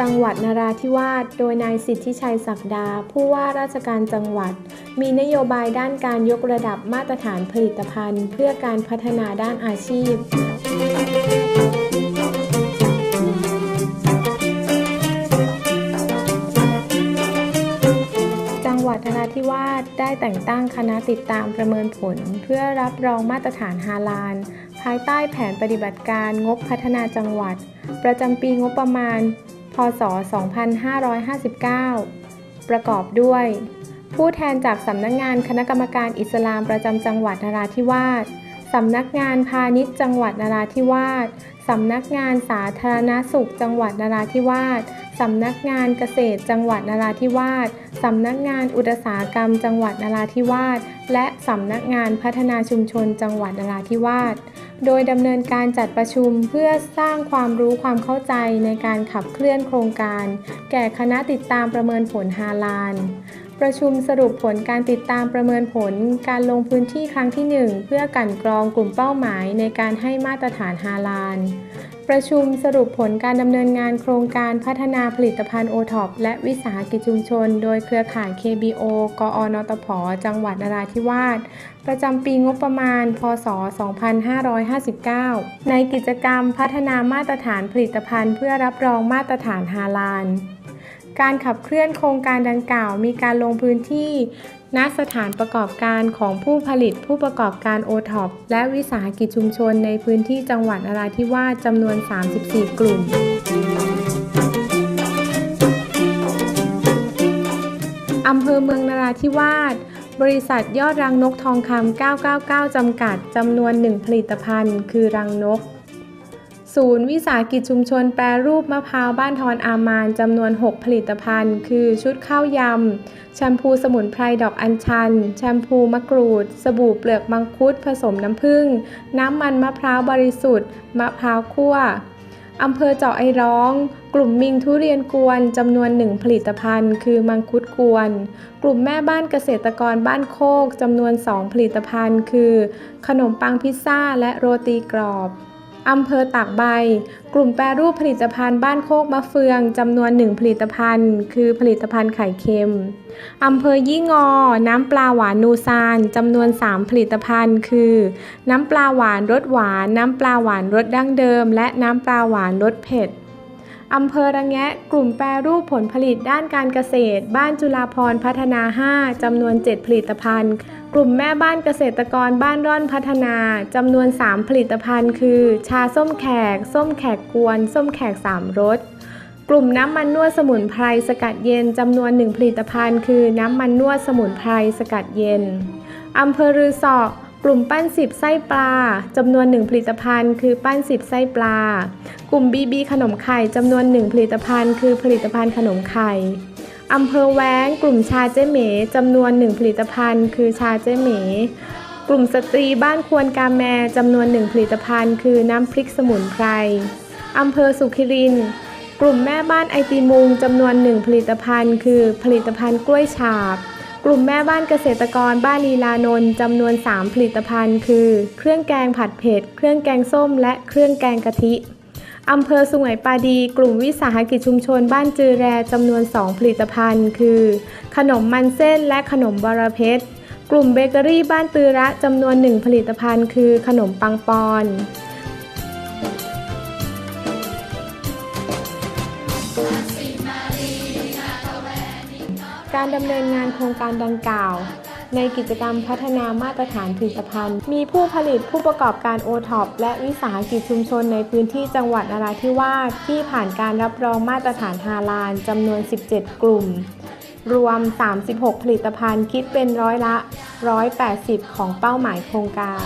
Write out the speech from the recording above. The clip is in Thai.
จังหวัดนราธิวาส โดยนายสิทธิชัยศักดา ผู้ว่าราชการจังหวัด มีนโยบายด้านการยกระดับมาตรฐานผลิตภัณฑ์ เพื่อการพัฒนาด้านอาชีพจังหวัดนราธิวาสได้แต่งตั้งคณะติดตามประเมินผล เพื่อรับรองมาตรฐานฮาลาล ภายใต้แผนปฏิบัติการงบพัฒนาจังหวัด ประจำปีงบประมาณ พศ 2559 ประกอบด้วย ผู้แทนจากสำนักงานคณะกรรมการอิสลามประจำจังหวัดนราธิวาสสำนักงานพาณิชย์จังหวัดนราธิวาสสำนักงานสาธารณสุขจังหวัดนราธิวาส สำนักงานเกษตรจังหวัดนราธิวาส สำนักงานอุตสาหกรรมจังหวัดนราธิวาส และสำนักงานพัฒนาชุมชนจังหวัดนราธิวาส โดยดำเนินการจัดประชุมเพื่อสร้างความรู้ความเข้าใจในการขับเคลื่อนโครงการ แก่คณะติดตามประเมินผลฮาลาน ประชุมสรุปผลการติดตามประเมินผลการลงพื้นที่ครั้งที่ 1 เพื่อกั่นกรองกลุ่มเป้าหมายในการให้มาตรฐานฮาลาล ประชุมสรุปผลการดำเนินงานโครงการพัฒนาผลิตภัณฑ์โอท็อปและวิสาหกิจชุมชน โดยเครือข่าย KBO กอนตผจังหวัดนราธิวาส ประจำปีงบประมาณ พศ 2559 ในกิจกรรมพัฒนามาตรฐานผลิตภัณฑ์ เพื่อรับรองมาตรฐานฮาลาล การขับเคลื่อนโครงการดังกล่าว มีการลงพื้นที่ณสถานประกอบการของผู้ผลิตผู้ประกอบการโอท็อปและวิสาหกิจชุมชนในพื้นที่จังหวัดนราธิวาสจำนวน 34 กลุ่ม อำเภอเมืองนราธิวาสบริษัทยอดรังนกทองคำ 999 จำกัด จำนวน 1 ผลิตภัณฑ์ คือรังนก ศูนย์วิสาหกิจชุมชนแปรรูปมะพร้าวบ้านทอนอามานจำนวน 6 ผลิตภัณฑ์ คือชุดข้าวยำแชมพูสมุนไพรดอกอัญชัน แชมพูมะกรูด สบู่เปลือกมังคุดผสมน้ำผึ้งน้ำมันมะพร้าวบริสุทธิ์ มะพร้าวคั่วอำเภอเจาะไอร้อง กลุ่มมิงทุเรียนกวนจำนวนหนึ่งผลิตภัณฑ์ คือมังคุดกวน กลุ่มแม่บ้านเกษตรกรบ้านโคกจำนวน2ผลิตภัณฑ์ คือ ขนมปังพิซซ่าและโรตีกรอบ อำเภอตากใบ กลุ่มแปรรูปผลิตภัณฑ์บ้านโคกมะเฟืองจำนวนหนึ่งผลิตภัณฑ์ คือผลิตภัณฑ์ไข่เค็ม อำเภอยี่งอ น้ำปลาหวานนูซานจำนวน 3 ผลิตภัณฑ์ คือ น้ำปลาหวานรสหวาน น้ำปลาหวานรสดั้งเดิม และน้ำปลาหวานรสเผ็ด อำเภอระแงะ กลุ่มแปรรูปผลผลิตด้านการเกษตร บ้านจุฬาพรพัฒนา 5 จำนวน 7 ผลิตภัณฑ์ กลุ่มแม่บ้านเกษตรกรบ้านร่อนพัฒนา จำนวน 3 ผลิตภัณฑ์ คือ ชาส้มแขก ส้มแขกกวน ส้มแขก 3รส กลุ่มน้ำมันนวดสมุนไพรสกัดเย็น จำนวน 1 ผลิตภัณฑ์ คือ น้ำมันนวดสมุนไพรสกัดเย็น อำเภอรือสอ กลุ่มปั้นสิบไส้ปลาจำนวน 1 ผลิตภัณฑ์ คือปั้นสิบไส้ปลา กลุ่มบีบีขนมไข่จำนวน 1 ผลิตภัณฑ์ คือผลิตภัณฑ์ขนมไข่อำเภอแว้ง กลุ่มชาเจ๊เหมจำนวน 1 ผลิตภัณฑ์ คือชาเจ๊เหม กลุ่มสตรีบ้านควรกาแมจำนวน 1 ผลิตภัณฑ์ คือน้ำพริกสมุนไพรอำเภอสุขิรินกลุ่มแม่บ้านไอติมุงจำนวน 1 ผลิตภัณฑ์ คือผลิตภัณฑ์กล้วยฉาบ กลุ่มแม่บ้านเกษตรกรบ้านลีลานนท์จำนวน 3 ผลิตภัณฑ์ คือ เครื่องแกงผัดเผ็ด เครื่องแกงส้ม และเครื่องแกงกะทิอำเภอสุไหงปาดี กลุ่มวิสาหกิจชุมชนบ้านจือแรจำนวน 2 ผลิตภัณฑ์ คือ ขนมมันเส้นและขนมบรเพชรกลุ่มเบเกอรี่บ้านตือระจำนวน 1 ผลิตภัณฑ์ คือ ขนมปังปอน การดำเนินงานโครงการดังกล่าว ในกิจกรรมพัฒนามาตรฐานผลิตภัณฑ์ มีผู้ผลิตผู้ประกอบการโอท็อปและวิสาหกิจชุมชนในพื้นที่จังหวัดนราธิวาสที่ผ่านการรับรองมาตรฐานฮาลาลจำนวน 17 กลุ่ม รวม 36 ผลิตภัณฑ์คิดเป็นร้อยละ 180 ของเป้าหมายโครงการ